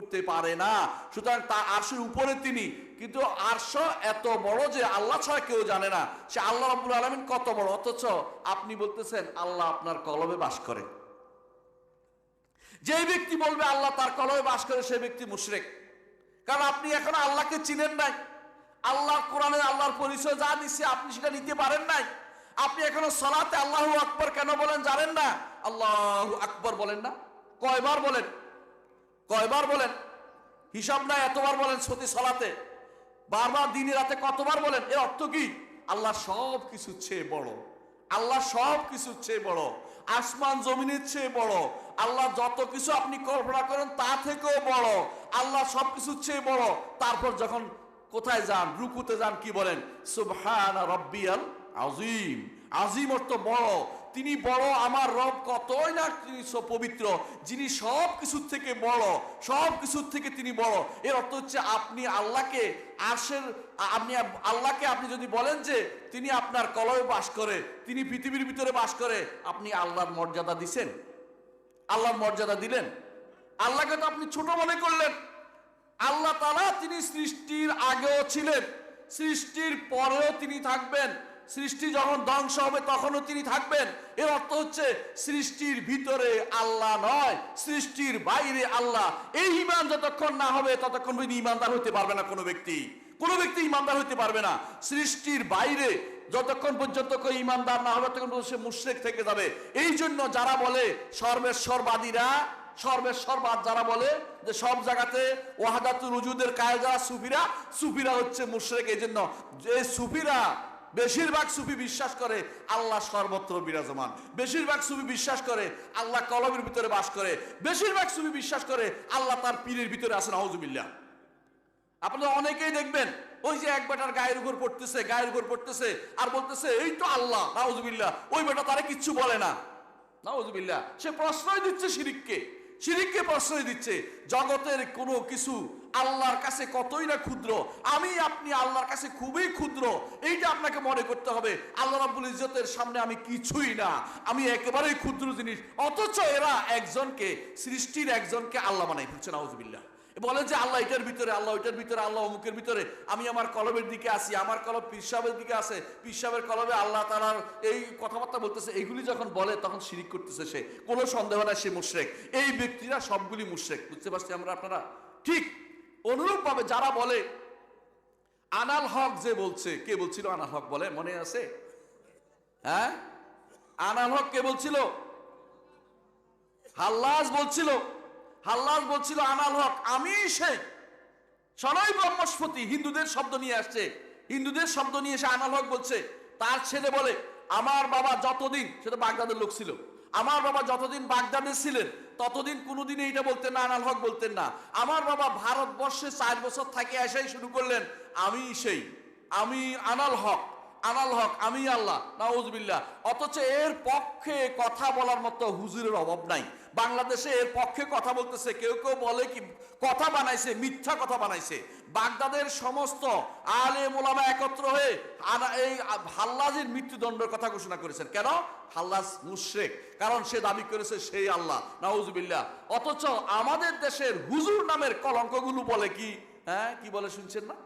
করতে পারে না। সুতরাং তার আরশের উপরে তিনি। কিন্তু আরশ এত বড় যে আল্লাহ ছাড়া কেউ জানে না। সে আল্লাহ রাব্বুল আলামিন কত বড়। অথচ আপনি বলতেছেন, আল্লাহ আপনার কলবে বাস করে। যে ব্যক্তি বলবে আল্লাহ তার কলবে বাস করে, সে ব্যক্তি মুশরেক। কারণ আপনি এখন আল্লাহকে চিনেন নাই। আল্লাহ কোরআনে আল্লাহর পরিচয় যা দিচ্ছে আপনি সেটা নিতে পারেন নাই। আপনি এখনও সলাতে আল্লাহ আকবর কেন বলেন জানেন না? আল্লাহ আকবর বলেন না। কয়বার বলেন? কয়বার বলেন? হিসাব নাই, এতবার বলেন সতী সলাতে। বারবার দিনে রাতে কতবার বলেন? এর অর্থ কি? আল্লাহ সব কিছু চেয়ে বড়। আল্লাহ সব কিছু চেয়ে বড়। আসমান জমিনের চেয়ে বড়। আল্লাহ যত কিছু আপনি কল্পনা করেন তা থেকেও বড়। আল্লাহ সব কিছু চেয়ে বড়। তারপর যখন কোথায় যান, রুকুতে যান, কি বলেন? সুবহান রব্বিয়াল আজিম আজিম অর্থ বড়। তিনি বড়, আমার রব কতই না তিনি পবিত্র, যিনি সব কিছুর থেকে বড়, সব কিছুর থেকে তিনি বড়। এর অর্থ হচ্ছে আপনি আল্লাহকে আরশের, আপনি আল্লাহকে আপনি যদি বলেন যে তিনি আপনার কলবে বাস করে, তিনি পৃথিবীর ভিতরে বাস করে, আপনি আল্লাহর মর্যাদা দিছেন। আল্লাহর মর্যাদা দিলেন। আল্লাহকে তো আপনি ছোট মনে করলেন। আল্লাহ তালা তিনি সৃষ্টির আগেও ছিলেন। সৃষ্টির পরেও তিনি থাকবেন। সৃষ্টি যখন ধ্বংস হবে, তখনও তিনি থাকবেন। এর অর্থ হচ্ছে, সৃষ্টির ভিতরে আল্লাহ নয়, সৃষ্টির বাইরে আল্লাহ। এই ইমান যতক্ষণ না হবে, ততক্ষণ ইমানদার হতে পারবে না কোনো ব্যক্তি। কোনো ব্যক্তি ইমানদার হতে পারবে না। সৃষ্টির বাইরে যতক্ষণ পর্যন্ত কেউ ইমানদার না হবে, ততক্ষণ সে মুশ্রেক থেকে যাবে। এই জন্য যারা বলে, সর্বেশ্বরবাদীরা, সর্বেশ্বরবাদ যারা বলে, যে সব জায়গাতে ওয়াহাদাতুর রুজুদের কায়ে যারা সুফিরা সুফিরা হচ্ছে মুশ্রেক। এই জন্য যে সুফিরা বেশিরভাগ সুফি বিশ্বাস করে আল্লাহ সর্বত্র বিরাজমান। বেশিরভাগ সুফি বিশ্বাস করে আল্লাহ কলমের ভিতরে বাস করে। বেশিরভাগ সুফি বিশ্বাস করে আল্লাহ তার পীরের ভিতরে আছেন আউজুবিল্লাহ আপনারা অনেকেই দেখবেন, ওই যে এক বেটার গায়ের উপর পড়তেছে, গায়ের উপর পড়তেছে, আর বলতেছে, এই তো আল্লাহ, নাউজুবিল্লাহ। ওই বেটা তারা কিচ্ছু বলে না। নাউজুবিল্লাহ, সে প্রশ্রয় দিচ্ছে শিরিককে। শিরিককে প্রশ্রয় দিচ্ছে। জগতের কোনো কিছু আল্লাহর কাছে কতই না ক্ষুদ্র। আমি, আপনি আল্লাহর কাছে খুবই ক্ষুদ্র। এইটা আপনাকে মনে করতে হবে। আল্লাহ রাব্বুল ইজ্জতের সামনে আমি কিছুই না। আমি একেবারেই ক্ষুদ্র জিনিস। অথচ এরা একজনকে, সৃষ্টির একজনকে আল্লাহ বানাই ফেলছে, নাউজুবিল্লাহ। বলে যে, আল্লাহ এটার ভিতরে, আল্লাহ ওইটার ভিতরে, আল্লাহ অমুকের ভিতরে। আমি আমার কলবের দিকে আসি, আমার কলব পিসাবের দিকে আছে পিসাবের কলবে আল্লাহ তালার এই কথাবার্তা বলতেছে। এগুলি যখন বলে, তখন শিরিক করতেছে সে। কোনো সন্দেহ নাই সে মুশরেক। এই ব্যক্তিরা সবগুলি মুশরেক। বুঝতে পারছি আমরা আপনারা? ঠিক অনুরূপভাবে যারা বলে, আনাল হক যে বলছে, কে বলছিল আনাল হক বলে? মনে আছে? হ্যাঁ? আনাল হক কে বলছিল? হাল্লাস বলছিল হাল্লাস বলছিল আনাল হক। আমি সেই সনই ব্রহ্মস্পতি, হিন্দুদের শব্দ নিয়ে আসছে। হিন্দুদের শব্দ নিয়ে এসে আনাল হক বলছে। তার ছেলে বলে, আমার বাবা যতদিন সেটা বাগদাদের লোক ছিল, আমার বাবা যতদিন বাগদাদে ছিলেন ততদিন কোনোদিন এইটা বলতেন না, আনাল হক বলতেন না। আমার বাবা ভারতবর্ষে চার বছর থাকে, এসাই শুরু করলেন আমি সেই আমি আনাল হক। আনাল হক, আমি আল্লাহ, নাউজবিল্লাহ। অথচ এর পক্ষে কথা বলার মতো হুজুরের অভাব নাই। বাংলাদেশে এর পক্ষে কথা বলতেছে, কেউ কেউ বলে কি, কথা বানাইছে, মিথ্যা কথা বানাইছে। বাগদাদের সমস্ত আলে মোলামা একত্র হয়ে এই হাল্লাজের মৃত্যুদণ্ডের কথা ঘোষণা করেছেন। কেন? হাল্লাজ মুশরেক। কারণ সে দাবি করেছে, সেই আল্লাহ, নাউজবিল্লাহ। অথচ আমাদের দেশের হুজুর নামের কলঙ্কগুলো বলে কি? হ্যাঁ কি বলে শুনছেন না?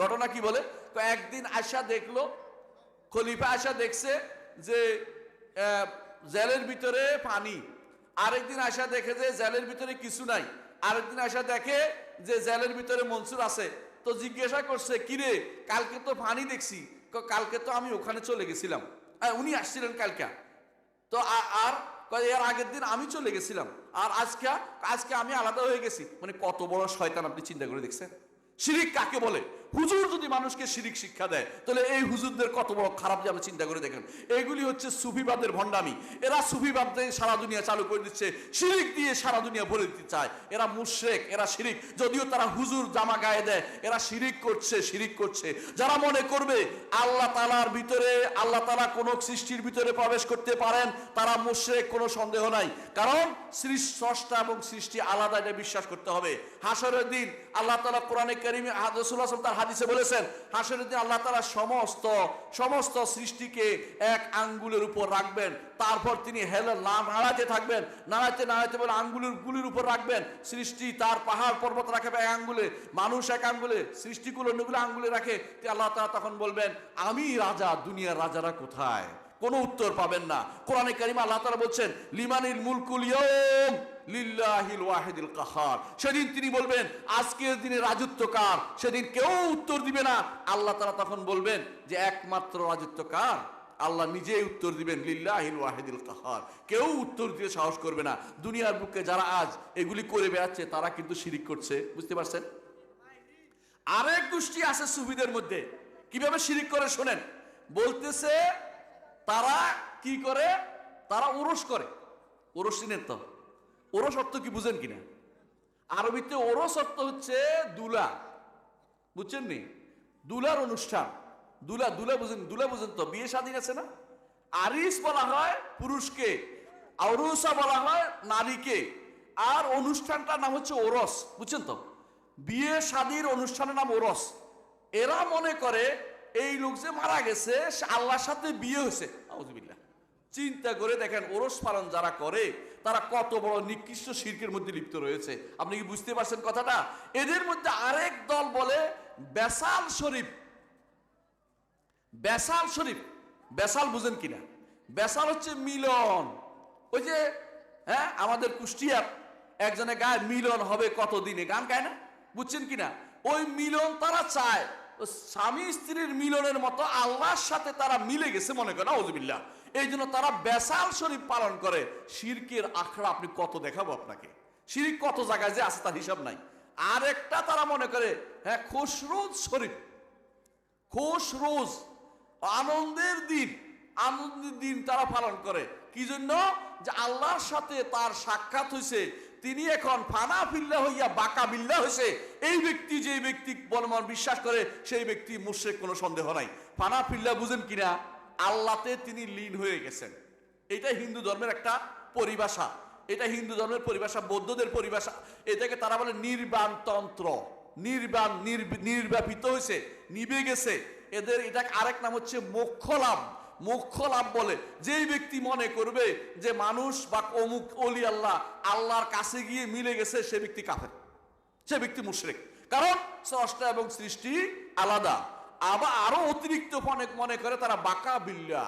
ঘটনা কি বলে? তো একদিন আশা দেখল খলিফা আসা দেখছে যে জেলের ভিতরে পানি। আরেকদিন আসা দেখে যে জেলের ভিতরে কিছু নাই। আরেকদিন আসা দেখে যে জেলের ভিতরে মনসুর আছে। তো জিজ্ঞাসা করছে, কিরে, কালকে তো পানি দেখছি। কালকে তো আমি ওখানে চলে গেছিলাম। উনি আসছিলেন কালকে। তো আর এর আগের দিন আমি চলে গেছিলাম। আর আজকে আজকে আমি আলাদা হয়ে গেছি। মানে কত বড় শয়তান আপনি চিন্তা করে দেখছেন? শিরিক কাকে বলে? হুজুর যদি মানুষকে শিরিক শিক্ষা দেয়, তাহলে এই হুজুরদের কত বড় খারাপ যে আপনি চিন্তা করে দেখেন। এগুলি হচ্ছে সুফিবাদের ভণ্ডামি। এরা সুফিবাদ সারা দুনিয়া চালু করে দিচ্ছে, শিরিক দিয়ে সারা দুনিয়া ভরে দিতে চায়। এরা মুশরেক, এরা শিরিক। যদিও তারা হুজুর জামা গায়ে দেয়, এরা শিরিক করছে শিরিক করছে। যারা মনে করবে আল্লাহ তালার ভিতরে, আল্লাহ তালা কোনো সৃষ্টির ভিতরে প্রবেশ করতে পারেন, তারা মুশরেক কোনো সন্দেহ নাই। কারণ সৃষ্টি স্রষ্টা এবং সৃষ্টি আলাদা এটা বিশ্বাস করতে হবে। হাসরের দিন আল্লাহ তালা কোরআনে করিমে রসুল্লাহ তার হাদিসে বলেছেন হাসরের দিন আল্লাহ তাআলা সমস্ত সমস্ত সৃষ্টিকে এক আঙ্গুলের উপর রাখবেন। তারপর তিনি হেলে নাড়াতে থাকবেন। নাড়াতে নাড়াতে বলে আঙ্গুলের গুলির উপর রাখবেন। সৃষ্টি তার পাহাড় পর্বত রাখবে এক আঙ্গুলে, মানুষ এক আঙ্গুলে সৃষ্টিগুলো অন্যগুলো আঙ্গুলে রাখে। আল্লাহ তাআলা তখন বলবেন, আমি রাজা, দুনিয়ার রাজারা কোথায়? কোনো উত্তর পাবেন না। কোরআনে কারিমা আল্লাহ তাআলা বলছেন, লিমানিল মুলকুল ইয়ৌম লিল্লাহিল ওয়াহিদিল কাহার। সেদিন তিনি বলবেন, আজকের দিনে রাজত্ব কার? সেদিন কেউ উত্তর দিবে না। আল্লাহ তাআলা তখন বলবেন যে, একমাত্র রাজত্ব কার? আল্লাহ নিজেই উত্তর দিবেন, লিল্লাহিল ওয়াহিদিল কাহার। কেউ উত্তর দিতে সাহস করবে না। দুনিয়ার বুকে যারা আজ এগুলি করে বেড়াচ্ছে, তারা কিন্তু শিরিক করছে। বুঝতে পারছেন? আরেক গোষ্ঠী আছে সুবিদের মধ্যে। কীভাবে শিরিক করে শোনেন? বলতেছে, তারা কি করে? তারা ওরস করে। ওরস চিনেন তো? ওরস অর্থ কি বুঝেন কিনা? আরবিতে ওরস অর্থ হচ্ছে দুলা। বুঝছেন নি দুলার অনুষ্ঠান। দুলা দুলা বুঝেন দুলা বুঝেন তো, বিয়ে স্বাধীন আছে না? আরিস বলা হয় পুরুষকে, আউরুসা বলা হয় নারীকে। আর অনুষ্ঠানটার নাম হচ্ছে ওরস, বুঝছেন তো? বিয়ে শাদীর অনুষ্ঠানের নাম ওরস। এরা মনে করে এই লোক যে মারা গেছে আল্লাহর সাথে বিয়ে হয়েছে। চিন্তা করে দেখেন ওরস পালন যারা করে, তারা কত বড় নিকৃষ্ট শির্কের মধ্যে লিপ্ত রয়েছে। আপনি কি বুঝতে পারছেন কথাটা? এদের মধ্যে আরেক দল বলে বেসাল শরীফ। বেসাল শরীফ। বেসাল বুঝেন কিনা? বেসাল হচ্ছে মিলন। ওই যে হ্যাঁ আমাদের কুষ্টিয়ার একজনে গায়ে মিলন হবে কতদিনে? গান গায় না? বুঝছেন কিনা? ওই মিলন তারা চায়। স্বামী স্ত্রীর মিলনের মতো আল্লাহর সাথে তারা মিলে গেছে মনে করে নজবিল্লা এই জন্য তারা বেসাল শরীফ পালন করে। শিরকের আখড়া আপনি কত দেখাবো আপনাকে? শিরিক কত জায়গায় যে আছে তার হিসাব নাই। আর একটা তারা মনে করে হ্যাঁ খসরোজ শরীফ। খুশরোজ, আনন্দের দিন আনন্দের দিন তারা পালন করে। কি জন্য? যে আল্লাহর সাথে তার সাক্ষাৎ হয়েছে তিনি এখন ফানা ফিল্লা হইয়া বাকা বিল্লা হয়েছে এই ব্যক্তি যে ব্যক্তি বলমন বিশ্বাস করে, সেই ব্যক্তি মুশ্রেক কোনো সন্দেহ নাই। ফানা ফিল্লা বুঝেন কিনা? আল্লাহতে তিনি লীন হয়ে গেছেন। এটা হিন্দু ধর্মের একটা পরিভাষা। এটা হিন্দু ধর্মের পরিভাষা, বৌদ্ধদের পরিভাষা। এটাকে তারা বলে নির্বাণ তন্ত্র নির্বাণ, নির্ব- নির্বাপিত হয়েছে, নিবে গেছে। এদের এটা আরেক নাম হচ্ছে মোক্ষ লাভ মোক্ষ লাভ বলে, যেই ব্যক্তি মনে করবে যে মানুষ বা অমুক অলি আল্লাহ, আল্লাহর কাছে গিয়ে মিলে গেছে, সে ব্যক্তি কাফের। সে ব্যক্তি মুশরেক। কারণ স্রষ্টা এবং সৃষ্টি আলাদা। আবার আরও অতিরিক্ত অনেক মনে করে তারা বাঁকা বিল্লা।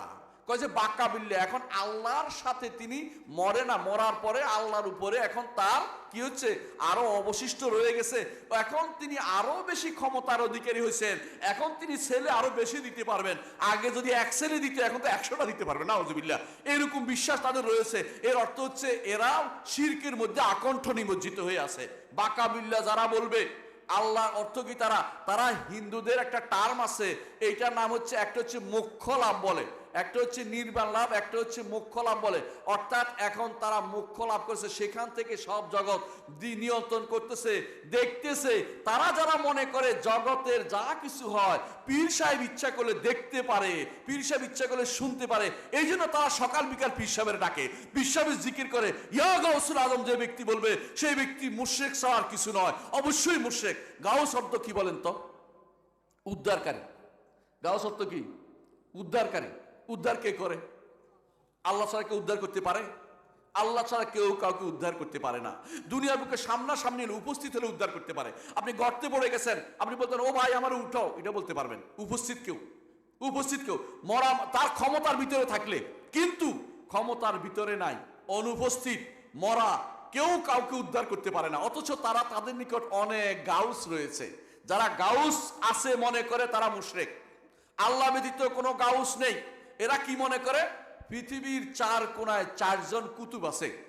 কয় যে বাঁকা বিল্লা, এখন আল্লাহর সাথে তিনি মরে না, মরার পরে আল্লাহর উপরে এখন তার কি হচ্ছে? আরও অবশিষ্ট রয়ে গেছে। এখন তিনি আরও বেশি ক্ষমতার অধিকারী হয়েছেন। এখন তিনি ছেলে আরও বেশি দিতে পারবেন। আগে যদি এক ছেলে দিতে, এখন তো একশোটা দিতে পারবেন না হজবিল্লা এরকম বিশ্বাস তাদের রয়েছে। এর অর্থ হচ্ছে এরাও শিরকের মধ্যে আকণ্ঠ নিমজ্জিত হয়ে আছে। বাঁকা বিল্লা যারা বলবে আল্লাহ অর্থ কি তারা? তারা হিন্দুদের একটা টার্ম আছে, এইটার নাম হচ্ছে, একটা হচ্ছে মুখ্য লাভ বলে। একটা হচ্ছে নির্বাণ লাভ, একটা হচ্ছে মোক্ষ লাভ বলে। অর্থাৎ এখন তারা মোক্ষ লাভ করছে, সেখান থেকে সব জগৎ নিয়ন্ত্রণ করতেছে, দেখতেছে। তারা যারা মনে করে জগতের যা কিছু হয়, পীর সাহেব ইচ্ছা করলে দেখতে পারে, পীর সাহেব ইচ্ছা করলে শুনতে পারে। এই জন্য তারা সকাল বিকাল পীর সাহেবের ডাকে। পীর সাহেবের জিকির করে, ইয়া গাউসুল আজম, যে ব্যক্তি বলবে, সেই ব্যক্তি মুশ্রেক ছাড়া কিছু নয়। অবশ্যই মুশ্রেক। গাও শব্দ কি বলেন তো? উদ্ধারকারী। গাও শব্দ কি? উদ্ধারকারী। উদ্ধার কে করে? আল্লাহ ছাড়া কেউ উদ্ধার করতে পারে? আল্লাহ ছাড়া কেউ কাউকে উদ্ধার করতে পারে না। দুনিয়ার বুকে সামনাসামনি উপস্থিত হলে উদ্ধার করতে পারে। আপনি গর্তে পড়ে গেছেন, আপনি বলতেন, ও ভাই, আমার উঠাও। এটা বলতে পারবেন। উপস্থিত কেউ? উপস্থিত কেউ? মরা, তার ক্ষমতার ভিতরে থাকলে। কিন্তু ক্ষমতার ভিতরে নাই, অনুপস্থিত, মরা, কেউ কাউকে উদ্ধার করতে পারে না। অথচ তারা তাদের নিকট অনেক গাউস রয়েছে। যারা গাউস আছে মনে করে তারা মুশরেক। আল্লাহ ব্যতীত কোনো গাউস নেই। এরা কি মনে করে? পৃথিবীর চার কোনায় চারজন কুতুব আছে।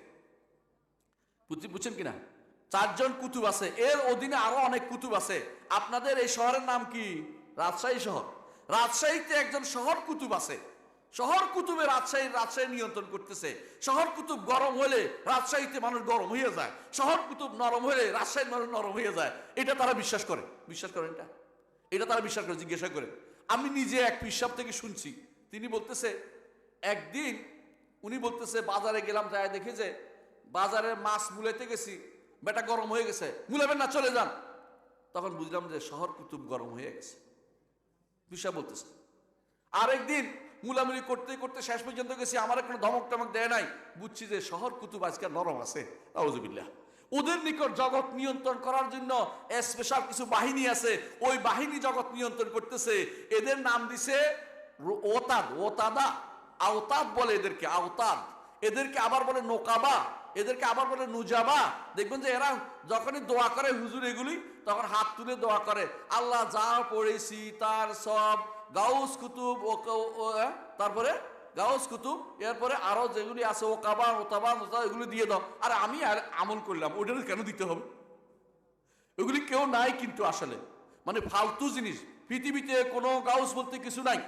বুঝছেন কিনা? চারজন কুতুব আছে। এর অধীনে আরও অনেক কুতুব আছে। আপনাদের এই শহরের নাম কি? রাজশাহী শহর। রাজশাহীতে একজন শহর কুতুব আছে। শহর কুতুবে রাজশাহী রাজশাহী নিয়ন্ত্রণ করতেছে। শহর কুতুব গরম হলে রাজশাহীতে মানুষ গরম হয়ে যায়। শহর কুতুব নরম হলে রাজশাহীর মানুষ নরম হয়ে যায়। এটা তারা বিশ্বাস করে। বিশ্বাস করেন এটা? এটা তারা বিশ্বাস করে, জিজ্ঞাসা করে আমি নিজে এক পিসাব থেকে শুনছি। তিনি বলতেছে, একদিন উনি বলতেছে, বাজারে গেলাম যাই দেখে যে বাজারে মাছ মুলাইতে গেছি, বেটা গরম হয়ে গেছে, মুলাবেন না, চলে যান। তখন বুঝলাম যে শহর কুতুব গরম হয়ে গেছে। বিষয় বলতেছে, আরেকদিন মুলামুলি করতে করতে শেষ পর্যন্ত গেছি, আমার কোনো ধমক টমক দেয় নাই। বুঝছি যে শহর কুতুব আজকে নরম আছে আউজুবিল্লাহ ওদের নিকট জগৎ নিয়ন্ত্রণ করার জন্য স্পেশাল কিছু বাহিনী আছে, ওই বাহিনী জগৎ নিয়ন্ত্রণ করতেছে। এদের নাম দিছে ওতাদ, ওতাদা, আওতাদ বলে এদেরকে, আওতাদ। এদেরকে আবার বলে নোকাবা, এদেরকে আবার বলে নুজাবা। দেখবেন যে এরা যখনই দোয়া করে হুজুর এগুলি, তখন হাত তুলে দোয়া করে। আল্লাহ যা পড়েছি তার সব, গাউস কুতুব, ও? তারপরে গাউস কুতুব, এরপরে আরও যেগুলি আছে ও কাবান ও তাবান ও এগুলি দিয়ে দাও। আর আমি আর আমল করলাম ওটা কেন দিতে হবে? এগুলি কেউ নাই কিন্তু আসলে। মানে ফালতু জিনিস। পৃথিবীতে কোনো গাউস বলতে কিছু নাই।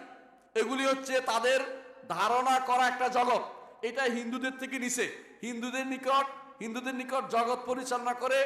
এগুলি হচ্ছে তাদের ধারণা করা একটা জগৎ। এটা হিন্দুদের থেকে নিছে হিন্দুদের নিকট হিন্দুদের নিকট জগৎ পরিচালনা করে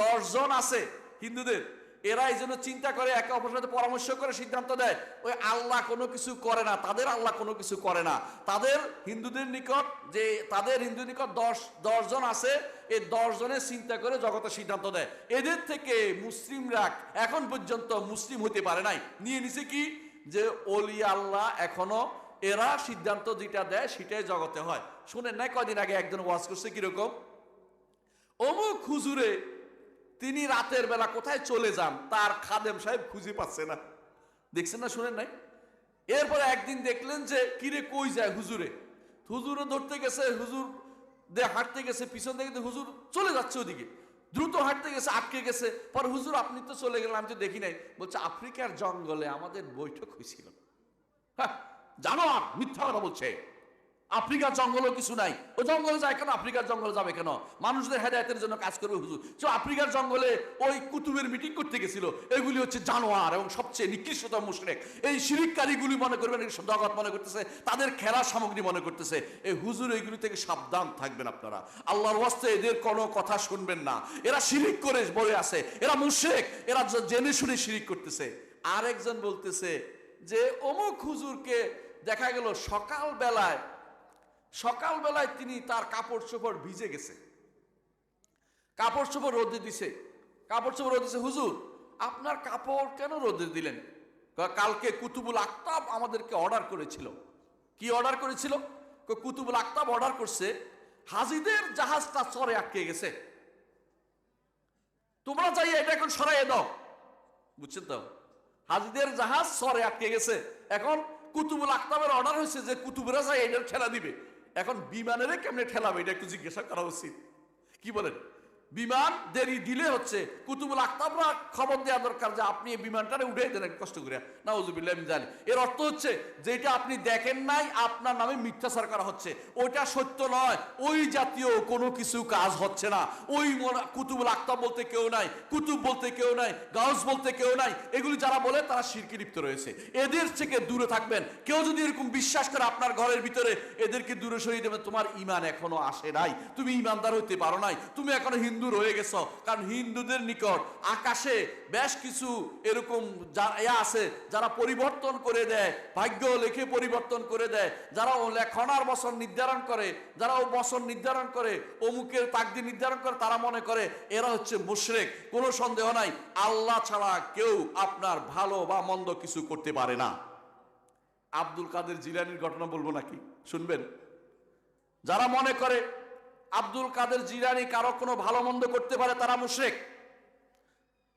দশজন আছে হিন্দুদের। এরা এই জন্য চিন্তা করে, একে অপরের সাথে পরামর্শ করে সিদ্ধান্ত দেয়, ওই আল্লাহ কোনো কিছু করে না, তাদের আল্লাহ কোনো কিছু করে না। তাদের হিন্দুদের নিকট যে, তাদের হিন্দু নিকট দশ, দশজন আছে, এই দশ জনের চিন্তা করে জগতের সিদ্ধান্ত দেয়। এদের থেকে মুসলিমরা এখন পর্যন্ত মুসলিম হতে পারে নাই। নিয়ে নিছে কি? যে অলি আল্লাহ এখনও এরা সিদ্ধান্ত যেটা দেয় সেটাই জগতে হয়। শুনেন নাই কয়দিন আগে একজন ওয়াজ করছে কীরকম? অমুক হুজুরে তিনি রাতের বেলা কোথায় চলে যান, তার খাদেম সাহেব খুঁজে পাচ্ছে না। দেখছেন না, শুনেন নাই? এরপরে একদিন দেখলেন যে, কিরে কই যায় হুজুরে? হুজুরে ধরতে গেছে, হুজুর দে হাঁটতে গেছে, পিছন দেখে হুজুর চলে যাচ্ছে ওদিকে। দ্রুত হাঁটতে গেছে আটকে গেছে। পর হুজুর আপনি তো চলে গেলেন আমি তো দেখি নাই। বলছে আফ্রিকার জঙ্গলে আমাদের বৈঠক হয়েছিল। হ্যাঁ, জানো আর মিথ্যা কথা বলছে। আফ্রিকার জঙ্গলও কিছু নাই। ও জঙ্গলে যায় কেন? আফ্রিকার জঙ্গলে যাবে কেন? মানুষদের হেদায়তের জন্য কাজ করবে হুজুর। তো আফ্রিকার জঙ্গলে ওই কুতুবের মিটিং করতে গেছিল। এগুলি হচ্ছে জানোয়ার এবং সবচেয়ে নিকৃষ্টতম মুশরেক। এই শিরিককারীগুলি মনে করবেন জগৎ মনে করতেছে, তাদের খেলার সামগ্রী মনে করতেছে। এই হুজুর এইগুলি থেকে সাবধান থাকবেন আপনারা। আল্লাহর ওয়াস্তে এদের কোনো কথা শুনবেন না। এরা শিরিক করে বলে আছে। এরা মুশরেক। এরা জেনে শুনে শিরিক করতেছে। আরেকজন বলতেছে যে, অমুক হুজুরকে দেখা গেল সকাল বেলায় সকালবেলায় তিনি তার কাপড় চোপড় ভিজে গেছে। কাপড় চোপড় রোদে দিছে। কাপড় চোপড় রোদে দিছে, হুজুর, আপনার কাপড় কেন রোদে দিলেন? কালকে কুতুবুল আক্তাব আমাদেরকে অর্ডার করেছিল। কি অর্ডার করেছিল? কুতুবুল আক্তাব অর্ডার করছে, হাজিদের জাহাজটা চরে আটকে গেছে। তোমরা যাই এটা এখন সরাইয়ে দাও। বুঝছেন তো? হাজিদের জাহাজ সরে আটকে গেছে। এখন কুতুবুল আক্তাবের অর্ডার হয়েছে যে কুতুবরা যাই এটার ঠেলা দিবে। এখন বিমানের কেমনে ঠেলাবে এটা একটু জিজ্ঞাসা করা উচিত। কি বলেন? বিমান দেরি দিলে হচ্ছে কুতুবুল আক্তাবরা খবর দেওয়া দরকার যে আপনি এই বিমানটারে উঠে একটু কষ্ট করে। না ওজুবিল্লাহ জানি এর অর্থ হচ্ছে যেটা আপনি দেখেন নাই, আপনার নামে মিথ্যাচার করা হচ্ছে। ওইটা সত্য নয়। ওই জাতীয় কোনো কিছু কাজ হচ্ছে না। ওই কুতুবুল আক্তাব বলতে কেউ নাই, কুতুব বলতে কেউ নাই, গাউস বলতে কেউ নাই। এগুলি যারা বলে, তারা শিরকে লিপ্ত রয়েছে। এদের থেকে দূরে থাকবেন। কেউ যদি এরকম বিশ্বাস করে আপনার ঘরের ভিতরে, এদেরকে দূরে সরিয়ে দেবেন। তোমার ইমান এখনও আসে নাই। তুমি ইমানদার হইতে পারো নাই। তুমি এখনও হিন্দু রয়ে গেছো, কারণ হিন্দুদের নিকট আকাশে বেশ কিছু এরকম আছে, যারা পরিবর্তন করে দেয়, ভাগ্য লেখে পরিবর্তন করে দেয়, যারা লেখনার বছর নির্ধারণ করে, যারা ও বছর নির্ধারণ করে, অমুকের তাকদি নির্ধারণ করে, তারা মনে করে এরা হচ্ছে মুশরেক। কোনো সন্দেহ নাই, আল্লাহ ছাড়া কেউ আপনার ভালো বা মন্দ কিছু করতে পারে না। আব্দুল কাদের জিলানির ঘটনা বলব নাকি? শুনবেন? যারা মনে করে আব্দুল কাদের জিরানি কারও কোনো ভালো মন্দ করতে পারে তারা মুশরেক।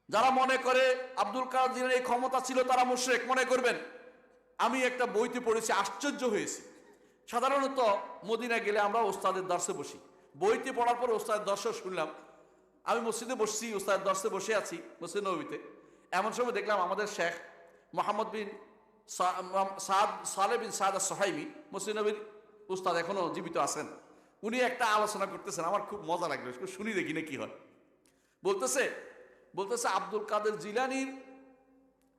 যারা মনে করে আব্দুল কাদের এই ক্ষমতা ছিল তারা মুশরেক, মনে করবেন, আমি একটা বইতে পড়েছি, আশ্চর্য হয়েছি। সাধারণত মদিনা গেলে আমরা ওস্তাদের দর্শে বসি। বইতে পড়ার পর ওস্তাদের দর্শক শুনলাম, আমি মসজিদে বসছি, ওস্তাদের দর্শে বসে আছি, মসজিদ নবীতে। এমন সময় দেখলাম আমাদের শেখ মোহাম্মদ বিন সাদ সালে বিন সাদ সোহাইমি মসজিদ নবীর উস্তাদ এখনও জীবিত আছেন। উনি একটা আলোচনা করতেছেন, আমার খুব মজা একটু শুনি দেখি না কি হয়। বলতেছে বলতেছে আব্দুল কাদের জিলানির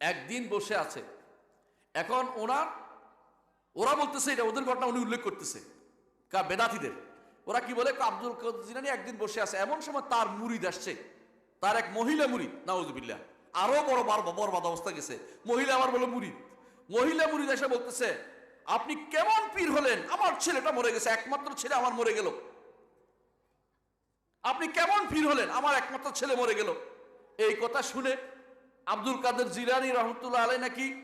একদিন বসে আছে। এখন ওনার, ওরা বলতেছে এটা, ওদের ঘটনা উনি উল্লেখ করতেছে, কা বেদাতিদের ওরা কি বলে আব্দুল কাদের জিলানি একদিন বসে আছে, এমন সময় তার মুরিদ আসছে, তার এক মহিলা মুরিদ নাউজুবিল্লাহ, আরও বড় বার বরবাদ অবস্থা গেছে। মহিলা আবার বলে মুরিদ মহিলা মুরিদ এসে বলতেছে আপনি কেমন পীর হলেন? আমার ছেলেটা মরে গেছে, একমাত্র ছেলে আমার মরে গেল। আপনি কেমন পীর হলেন? আমার একমাত্র ছেলে মরে গেল। এই কথা শুনে আব্দুল কাদের জিলানি রহমতুল্লাহ আলাই নাকি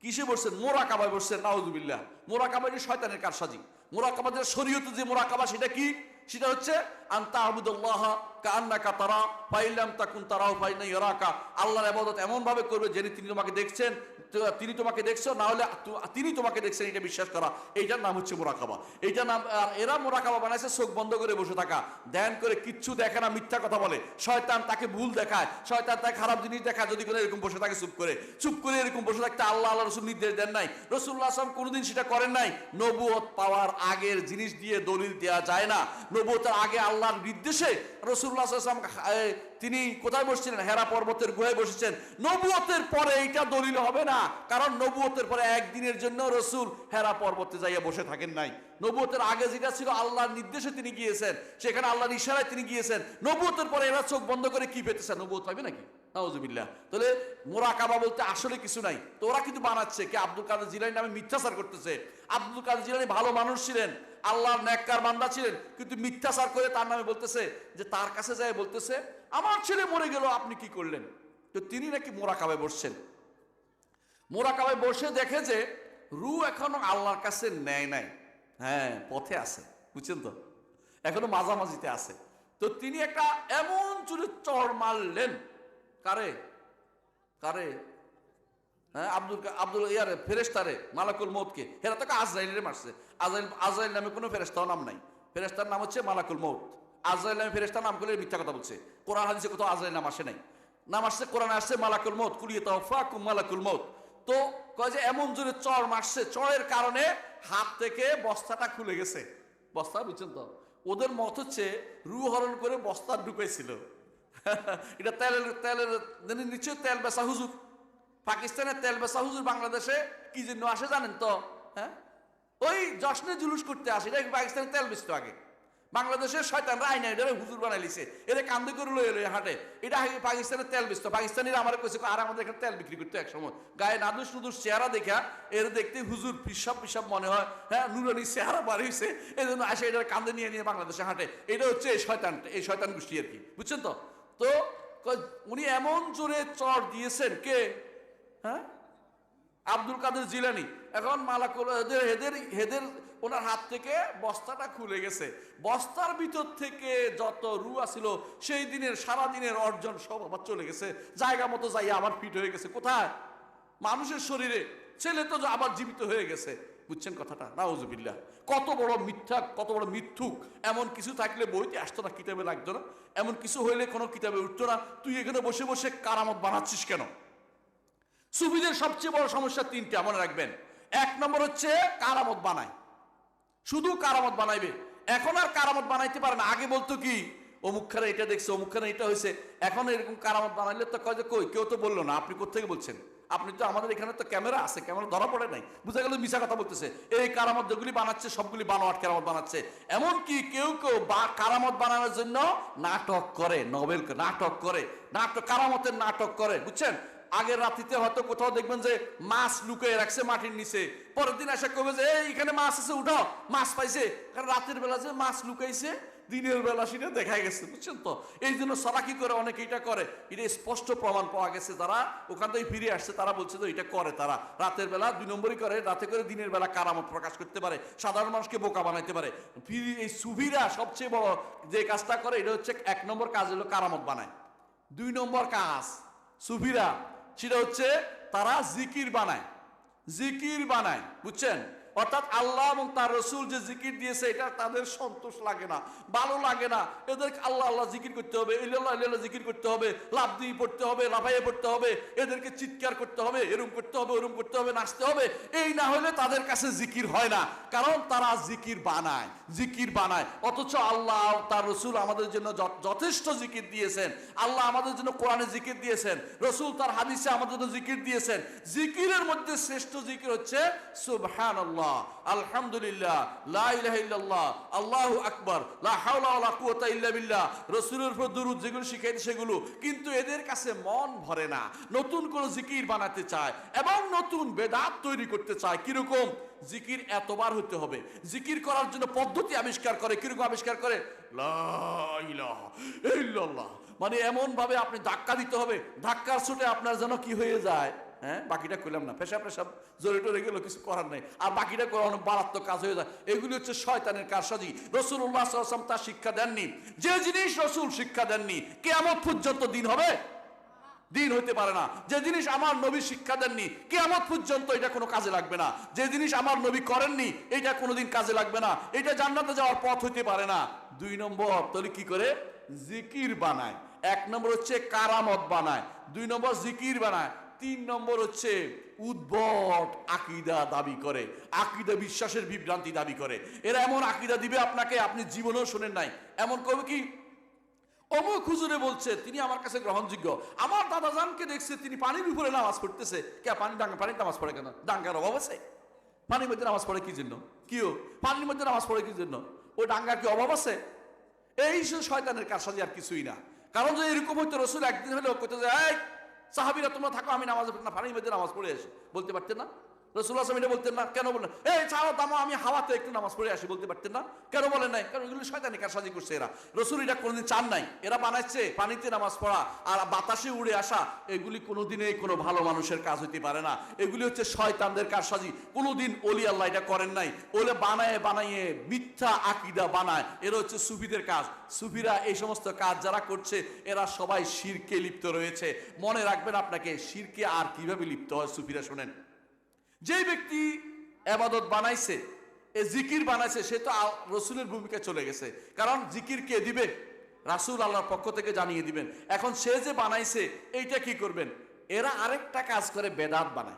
কিসে বসছেন? মোরাকাবায় বসছেন, নাউজুবিল্লাহ। মোরাকাবা যে শয়তানের কারসাজি। মোরাকাবা যে শরীয়ত যে মোরাকাবা, সেটা কি? সেটা হচ্ছে আন্তা আবুদুল্লাহ কান্নাকা তারা পাইলাম তাকুন তারাও পাই না আল্লাহর ভাবে করবে যে তিনি তোমাকে দেখছেন তিনি তোমাকে দেখছ না হলে তিনি তোমাকে দেখছেন, এটা বিশ্বাস করা। এইটার নাম হচ্ছে মোরাকাবা। নাম এরা মোরাকাবা বানাইছে, চোখ বন্ধ করে বসে থাকা। ধ্যান করে কিচ্ছু দেখে না, মিথ্যা কথা বলে। শয়তান তাকে ভুল দেখায়, শয়তান তাকে খারাপ জিনিস দেখায়, যদি কোনো এরকম বসে থাকে, চুপ করে। চুপ করে এরকম বসে থাকতে আল্লাহ আল্লাহ রসুল নির্দেশ দেন নাই। রসুল্লাহ আসলাম কোনোদিন সেটা করেন নাই। নবুয়ত পাওয়ার আগের জিনিস দিয়ে দলিল দেওয়া যায় না। নবুয়তের আগে আল্লাহর নির্দেশে রসুল্লাহ তিনি কোথায় বসছিলেন? হেরা পর্বতের গুহায় বসেছেন। নবুয়তের পরে এইটা দলিল হবে না, কারণ নবুয়তের পরে একদিনের জন্য রসুল হেরা পর্বতে যাইয়া বসে থাকেন নাই। নবুয়তের আগে যেটা ছিল আল্লাহর নির্দেশে তিনি গিয়েছেন, সেখানে আল্লাহর ইশারায় তিনি গিয়েছেন। নবুয়তের পরে এরা চোখ বন্ধ করে কি পেতেছেন নবুয়ত পাবে নাকি? নাউজুবিল্লাহ। তাহলে মোরাকাবা বলতে আসলে কিছু নাই। তো ওরা কিন্তু বানাচ্ছে, কে আব্দুল কাদের জিলানি নামে মিথ্যাচার করতেছে। আব্দুল কাদের জিলানি ভালো মানুষ ছিলেন, আল্লাহর নেককার বান্দা ছিলেন, কিন্তু মিথ্যাচার করে তার নামে বলতেছে যে তার কাছে যায় বলতেছে, আমার ছেলে মরে গেল, আপনি কি করলেন? তো তিনি নাকি মোরাকাবায় বসছেন। মোরাকাবায় বসে দেখে যে রু এখনও আল্লাহর কাছে নেয় নাই। হ্যাঁ পথে আছে, বুঝছেন তো? এখনও মাঝামাঝিতে আছে। তো তিনি একটা এমন চুরে চড় মারলেন কারে? কারে? হ্যাঁ আব্দুল আব্দুল ইয়ারে ফেরেস্তারে মালাকুল মৌতকে হেরা তাকে আজরাইলের মারছে। আজরাইল আজরাইল নামে কোনো ফেরেস্তার নাম নাই। ফেরেস্তার নাম হচ্ছে মালাকুল মৌত আজরাইল নামে ফেরেস্তার নাম করলে মিথ্যা কথা বলছে। কোরআন, হাদিসে কোথাও আজরাইল নাম আসে নাই। নাম আসছে, কোরআন আসছে, মালাকুল মৌত কুলিয়ে তফা কুম মালাকুল মৌত তো কয় যে এমন জোরে চর মারছে, চরের কারণে হাত থেকে বস্তাটা খুলে গেছে। বস্তা বুঝছেন তো? ওদের মত হচ্ছে রু হরণ করে বস্তা ঢুকেছিল এটা তেলের তেলের নিশ্চয় তেল বেচা হুজুর। পাকিস্তানের তেল বেচা হুজুর বাংলাদেশে কি জন্য আসে জানেন তো? হ্যাঁ? ওই জশ্নে জুলুস করতে আসে, এটা পাকিস্তানের তেল বেচতো আগে? বাংলাদেশের শয়তানরা আইনা এটা হুজুর বানাই লিছে। এরা কান্দে করে লয়ে লয়ে হাঁটে। এটা পাকিস্তানের তেল বেচতো। পাকিস্তানিরা আমার কইছে, আর আমাদের এখানে তেল বিক্রি করতো এক সময় গায়ে নাদুস নুদুস চেহারা দেখা, এর দেখতে হুজুর পিসাব পিসাব মনে হয়। হ্যাঁ নুরানি চেহারা বার হয়েছে এই জন্য আসে এটা কান্দে নিয়ে নিয়ে বাংলাদেশে হাঁটে। এটা হচ্ছে এই শয়তান এই শয়তান গোষ্ঠী আর কি। বুঝছেন তো? তো উনি এমন জোরে চর দিয়েছেন, কে? হ্যাঁ? আব্দুল কাদের জিলানি। এখন মালাকুল এদের হেদের এদের ওনার হাত থেকে বস্তাটা খুলে গেছে। বস্তার ভিতর থেকে যত রু আছিল সেই দিনের, সারা দিনের অর্জন সব আবার চলে গেছে। জায়গা মতো যাই আবার ফিট হয়ে গেছে। কোথায়? মানুষের শরীরে। ছেলে তো আবার জীবিত হয়ে গেছে। বুঝছেন কথাটা? নাউজুবিল্লাহ। কত বড় মিথ্যা, কত বড় মিথ্যুক, এমন কিছু থাকলে বইতে আসতো না, কিতাবে লাগতো না। এমন কিছু হইলে কোনো কিতাবে উঠতো না। তুই এখানে বসে বসে কারামত বানাচ্ছিস কেন? সুবিদের সবচেয়ে বড় সমস্যা তিনটা, মনে রাখবেন। এক নম্বর হচ্ছে কারামত বানায়। শুধু কারামত বানাইবে। এখন আর কারামত বানাইতে পারে না। আগে বলতো কি, অমুকখানে এটা দেখছে, অমুকখানে এটা হয়েছে এখন এরকম কারামত বানাইলে তো কয় কই? কেউ তো বলল না। আপনি কোথেকে বলছেন? আপনি তো আমাদের এখানে তো ক্যামেরা আছে, ক্যামেরা ধরা পড়ে নাই। বুঝা গেল মিশা কথা বলতেছে। এই কারামত যেগুলি বানাচ্ছে, সবগুলি বানোয়াট কারামত বানাচ্ছে। এমন কি কেউ কেউ বা কারামত বানানোর জন্য নাটক করে, নভেল নাটক করে, নাটক কারামতের নাটক করে, বুঝছেন? আগের রাত্রিতে হয়তো কোথাও দেখবেন যে মাছ লুকিয়ে রাখছে মাটির নিচে। পরের দিন এসে কবে যে, এই, এখানে মাছ আছে উঠো মাছ পাইছে। কারণ রাতের বেলা যে মাছ লুকাইছে দিনের বেলা সেটা দেখা গেছে, বুঝছেন তো? এই জন্য সারা কি করে অনেকে এটা করে? এটা স্পষ্ট প্রমাণ পাওয়া গেছে তারা ওখান থেকে ফিরে আসছে, তারা বলছে তো এটা করে তারা। রাতের বেলা দুই নম্বরই করে, রাতে করে দিনের বেলা কারামত প্রকাশ করতে পারে, সাধারণ মানুষকে বোকা বানাইতে পারে। ফিরি এই সুবিরা সবচেয়ে বড় যে কাজটা করে, এটা হচ্ছে এক নম্বর কাজ হলো কারামত বানায়। দুই নম্বর কাজ সুফিরা, সেটা হচ্ছে তারা জিকির বানায়। জিকির বানায়, বুঝছেন? অর্থাৎ আল্লাহ এবং তার রসুল যে জিকির দিয়েছে, এটা তাদের সন্তোষ লাগে না, ভালো লাগে না। এদের আল্লাহ আল্লাহ জিকির করতে হবে, ইল্লাল্লাহ ইল্লাল্লাহ জিকির করতে হবে লাভ দিয়ে পড়তে হবে, লাফাইয়ে পড়তে হবে, এদেরকে চিৎকার করতে হবে, এরম করতে হবে, ওরম করতে হবে, নাচতে হবে, এই না হলে তাদের কাছে জিকির হয় না, কারণ তারা জিকির বানায় জিকির বানায়। অথচ আল্লাহ তার রসুল আমাদের জন্য যথেষ্ট জিকির দিয়েছেন, আল্লাহ আমাদের জন্য কোরআনে জিকির দিয়েছেন, রসুল তার হাদিসে আমাদের জন্য জিকির দিয়েছেন। জিকিরের মধ্যে শ্রেষ্ঠ জিকির হচ্ছে সুবহান আল্লাহ আলহামদুলিল্লাহ, লা ইলাহা ইল্লাল্লাহ, আল্লাহু আকবার, লা হাওলা ওয়ালা কুওয়াতা ইল্লা বিল্লাহ। রসুলের উপর যেগুলো সেগুলো, কিন্তু এদের কাছে মন ভরে না। নতুন কোন জিকির বানাতে চায় এবং নতুন বেদাত তৈরি করতে চায়। কীরকম? জিকির এতবার হতে হবে। জিকির করার জন্য পদ্ধতি আবিষ্কার করে। কীরকম আবিষ্কার করে? ইল্লাল্লাহ। মানে এমন ভাবে আপনি ধাক্কা দিতে হবে। ধাক্কার ছুটে আপনার যেন কি হয়ে যায়? হ্যাঁ? বাকিটা করলাম না। পেশা পেশা জড়িত রয়ে গেল, কিছু করার নেই। আর বাকিটা করে অনেক মারাত্মক কাজ হয়ে যায়। এগুলি হচ্ছে শয়তানের কারসাজি। রসুল্লাহ সাল্লাম তার শিক্ষা দেননি। যে জিনিস রসুল শিক্ষা দেননি কেমন পর্যন্ত দিন হবে? দিন হইতে পারে না। যে জিনিস আমার নবী শিক্ষা দেননি কেমন পর্যন্ত এটা কোনো কাজে লাগবে না। যে জিনিস আমার নবী করেননি, এটা কোনোদিন কাজে লাগবে না। এটা জান্নাতে যাওয়ার পথ হইতে পারে না। দুই নম্বর তাহলে কি করে? জিকির বানায়। এক নম্বর হচ্ছে কারামত বানায়। দুই নম্বর জিকির বানায়। তিন নম্বর হচ্ছে উদ্ভট আকিদা দাবি করে, আকিদা বিশ্বাসের বিভ্রান্তি দাবি করে। এরা এমন আকিদা দিবে আপনাকে, আপনি জীবনেও শোনেন নাই। এমন করবে কি? অমুক হুজুরে বলছে, তিনি আমার কাছে গ্রহণযোগ্য। আমার দাদা জানকে দেখছে, তিনি পানির উপরে নামাজ পড়তেছে। কে, পানি ডাঙ্গা, পানির নামাজ পড়ে কেন? ডাঙ্গার অভাব আছে? পানির মধ্যে নামাজ পড়ে কি জন্য? কিও? পানির মধ্যে নামাজ পড়ে কি জন্য? ওই ডাঙ্গার কি অভাব আছে? এই শয়তানের কারসাজি আর কিছুই না। কারণ যে এরকম হইতো, রসুল একদিন হলেও কইতে যে, এই সাহাবিরা তোমরা থাকো আমি নামাজ না মধ্যে নামাজ পড়ে আসি। বলতে পারতেন না? রসুল্লাহ আসলাম এটা বলতেন না। কেন বললেন? এই ছাড়ো, দামো, আমি হাওয়াতে একটু নামাজ পড়ে আসি, বলতে পারতেন না। কেন বলেন নাই? কারণ এগুলো শয়তানি কারসাজি করছে এরা। রসুল এটা কোনোদিন চান নাই। এরা বানাচ্ছে পানিতে নামাজ পড়া আর বাতাসে উড়ে আসা, এগুলি কোনো ভালো মানুষের কাজ হইতে পারে না। এগুলি হচ্ছে শয়তানদের কারসাজি। কোনোদিন অলি আল্লাহ এটা করেন নাই। ওলে বানায় বানাইয়ে মিথ্যা আকিদা বানায়। এরা হচ্ছে সুফিদের কাজ। সুফিরা এই সমস্ত কাজ যারা করছে, এরা সবাই শিরকে লিপ্ত রয়েছে। মনে রাখবেন আপনাকে, শিরকে আর কীভাবে লিপ্ত হয় সুফিরা শোনেন। যে ব্যক্তি আবাদত বানাইছে, এ জিকির বানাইছে, সে তো রসুলের ভূমিকায় চলে গেছে। কারণ জিকির কে দিবে? রাসুল আল্লাহর পক্ষ থেকে জানিয়ে দিবেন। এখন সে যে বানাইছে, এইটা কি করবেন? এরা আরেকটা কাজ করে, বেদাত বানায়।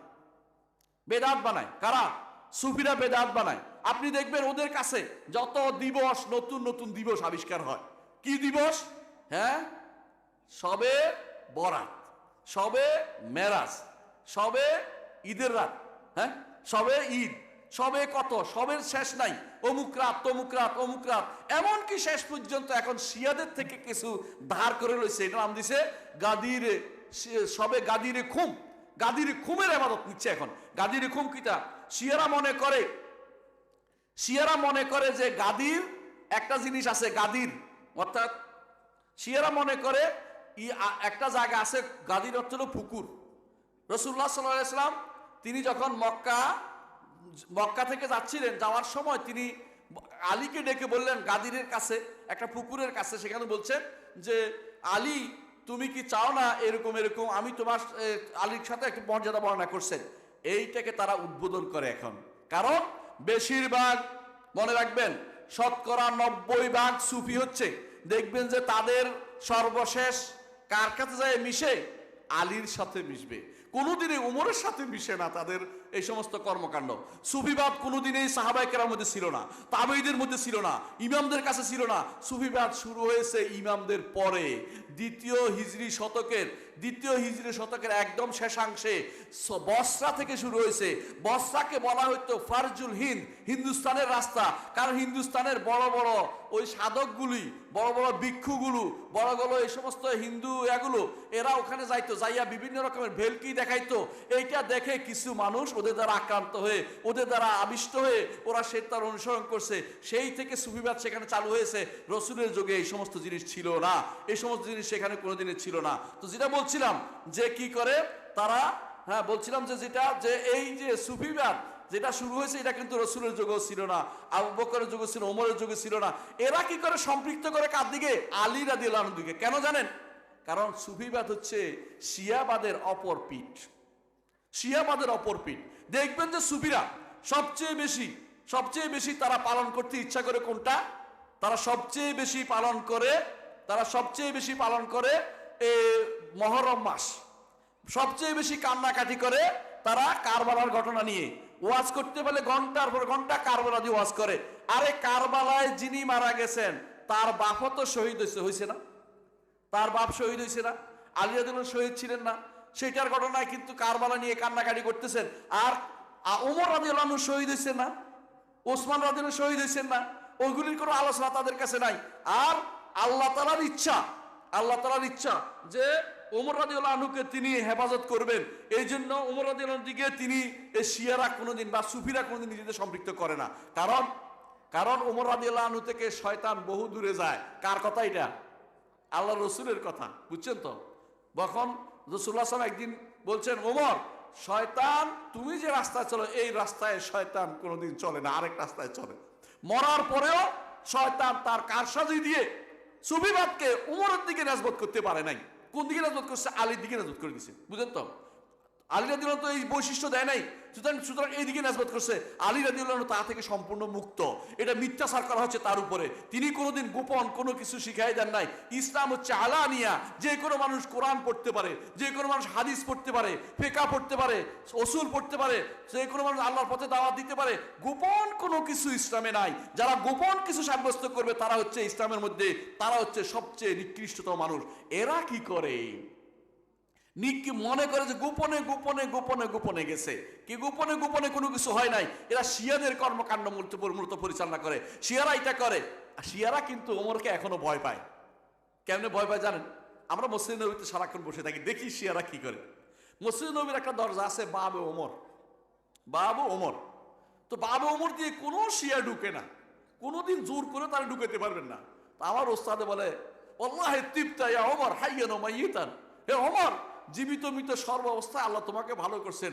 বেদাত বানায়। কারা? সুফিরা বেদাত বানায়। আপনি দেখবেন ওদের কাছে যত দিবস, নতুন নতুন দিবস আবিষ্কার হয়। কি দিবস? হ্যাঁ? সবে বরাত, সবে মেরাজ, সবে ঈদের রাত। হ্যাঁ? সবে ঈদ, সবে কত, সবের শেষ নাই। অমুক রাত, তমুক রাত, অমুক রাত। এমনকি শেষ পর্যন্ত এখন শিয়াদের থেকে কিছু ধার করে লইছে। এটা নাম দিছে গাদির সবে গাদিরে খুম। গাদির খুমের আবাদত নিচ্ছে এখন। গাদির খুম কিটা শিয়ারা মনে করে, শিয়ারা মনে করে যে গাদির একটা জিনিস আছে, গাদির। অর্থাৎ শিয়ারা মনে করে একটা জায়গা আছে, গাদির অর্থ হলো পুকুর। রসুল্লাহ সাল্লাম তিনি যখন মক্কা মক্কা থেকে যাচ্ছিলেন, যাওয়ার সময় তিনি আলীকে ডেকে বললেন, গাদিরের কাছে, একটা পুকুরের কাছে। সেখানে বলছেন যে, আলী, তুমি কি চাও না এরকম এরকম? আমি তোমার আলীর সাথে একটু মর্যাদা বর্ণনা করছেন এইটাকে তারা উদ্বোধন করে এখন। কারণ বেশিরভাগ, মনে রাখবেন, শতকরা নব্বই ভাগ সুফি হচ্ছে। দেখবেন যে তাদের সর্বশেষ কার কাছে যায় মিশে? আলীর সাথে মিশবে। কোনোদিনই উমরের সাথে মিশে না তাদের এই সমস্ত কর্মকাণ্ড। সুফিবাদ কোনোদিনই সাহাবাই কেরার মধ্যে ছিল না তাবেইদের মধ্যে ছিল না, ইমামদের কাছে ছিল না। সুফিবাদ শুরু হয়েছে ইমামদের পরে, দ্বিতীয় হিজড়ি শতকের দ্বিতীয় হিজরি শতকের একদম শেষাংশে বসরা থেকে শুরু হয়েছে। বসরাকে বলা হতো ফারজুল হিন্দ, হিন্দুস্তানের রাস্তা। কারণ হিন্দুস্তানের বড় বড় ওই সাধকগুলি, বড় বড় ভিক্ষুগুলো, বড় বড় এই সমস্ত হিন্দু এগুলো, এরা ওখানে যাইতো, যাইয়া বিভিন্ন রকমের ভেলকি দেখাইতো। এইটা দেখে কিছু মানুষ ওদের দ্বারা আক্রান্ত হয়ে, ওদের দ্বারা আবিষ্ট হয়ে ওরা সে তার অনুসরণ করছে। সেই থেকে সুফিবাদ সেখানে চালু হয়েছে। রসুলের যুগে এই সমস্ত জিনিস ছিল না। এই সমস্ত জিনিস সেখানে কোনোদিনই ছিল না। তো যেটা বলছিলাম যে কি করে? তারা হ্যাঁ বলছিলাম যে যেটা, যে এই যে সুফিবাদ যেটা শুরু হয়েছে, এটা কিন্তু রসুলের যুগও ছিল না, আবু বকরের যুগে ছিল, ওমরের যুগে ছিল না। এরা কি করে সম্পৃক্ত করে কার দিকে? আলী রাদি দিকে। কেন জানেন? কারণ সুফিবাদ হচ্ছে শিয়াবাদের অপর পিঠ। শিয়াবাদের অপর পিঠ। দেখবেন যে সুফিরা সবচেয়ে বেশি সবচেয়ে বেশি তারা পালন করতে ইচ্ছা করে কোনটা? তারা সবচেয়ে বেশি পালন করে, তারা সবচেয়ে বেশি পালন করে মহরম মাস। সবচেয়ে বেশি কান্নাকাটি করে তারা কারবালার ঘটনা নিয়ে। ওয়াজ করতে পারলে ঘণ্টার পর ঘণ্টা কারবালা দিয়ে ওয়াজ করে। আরে কারবালায় যিনি মারা গেছেন, তার বাপও তো শহীদ হয়েছে হয়েছে না? তার বাপ শহীদ হয়েছে না? আলিয়াদুল শহীদ ছিলেন না? সেটার ঘটনায় কিন্তু কারবালা নিয়ে কান্নাকাটি করতেছেন। আর ওমর রাদিউল্লাহ শহীদ হয়েছে না? ওসমান রাদিউল্লাহ শহীদ হয়েছেন না? ওইগুলির কোনো আলোচনা তাদের কাছে নাই। আর আল্লাহ তালার ইচ্ছা আল্লাহ তালার ইচ্ছা যে ওমর রাদিউল্লাহ আনুকে তিনি হেফাজত করবেন। এই জন্য ওমর রাদিউল্লাহর দিকে তিনি এই শিয়ারা কোনোদিন বা সুফিরা কোনোদিন নিজেদের সম্পৃক্ত করে না। কারণ কারণ ওমর রাদিউল্লাহ আনু থেকে শয়তান বহু দূরে যায়। কার কথা এটা? আল্লাহ রসুলের কথা, বুঝছেন তো? তখন রসুল্লাহ সাল্লাম একদিন বলছেন, ওমর, শয়তান, তুমি যে রাস্তায় চলো, এই রাস্তায় শয়তান কোনোদিন চলে না, আরেক রাস্তায় চলে। মরার পরেও শয়তান তার কারসাজি দিয়ে সুবিবাদকে উমরের দিকে নাজবত করতে পারে নাই। কোন দিকে নাজবত করছে? আলীর দিকে নাজবত করে দিছে। বুঝেন তো? আলীরা দিল তো এই বৈশিষ্ট্য দেয় নাই। সুতরাং সুতরাং এইদিকে নাজবত করছে। আলী তা থেকে সম্পূর্ণ মুক্ত। এটা মিথ্যাচার করা হচ্ছে তার উপরে। তিনি কোনোদিন গোপন কোনো কিছু শিখাই দেন নাই। ইসলাম হচ্ছে যে কোনো মানুষ কোরআন পড়তে পারে, যে কোনো মানুষ হাদিস পড়তে পারে ফেকা পড়তে পারে ওসুল পড়তে পারে, যে কোনো মানুষ আল্লাহর পথে দাওয়াত দিতে পারে, গোপন কোনো কিছু ইসলামে নাই। যারা গোপন কিছু সাব্যস্ত করবে তারা হচ্ছে ইসলামের মধ্যে, তারা হচ্ছে সবচেয়ে নিকৃষ্টতম মানুষ। এরা কি করে? নিক মনে করে যে গোপনে গোপনে গোপনে গোপনে গেছে। কি গোপনে গোপনে কোনো কিছু হয় নাই? এরা শিয়াদের কর্মকাণ্ড মূলত পরিচালনা করে, শিয়ারা এটা করে। শিয়ারা কিন্তু ওমরকে এখনও ভয় পায়। কেমনে ভয় পায় জানেন? আমরা মসজিদ নবীতে সারাক্ষণ বসে থাকি, দেখি শিয়ারা কি করে। মসজিদ নবীর একটা দরজা আছে, বাবে ওমর। বাবু ওমর। তো বাবু ওমর দিয়ে কোনো শিয়া ঢুকে না। কোনোদিন জোর করে তারা ঢুকাতে পারবেন না। আমার ওস্তাদে বলে, আল্লাহ তিপ্তা ইয়া ওমর, হাইয়ান হে ওমর জীবিত মৃত সর্ব অবস্থায় আল্লাহ তোমাকে ভালো করছেন।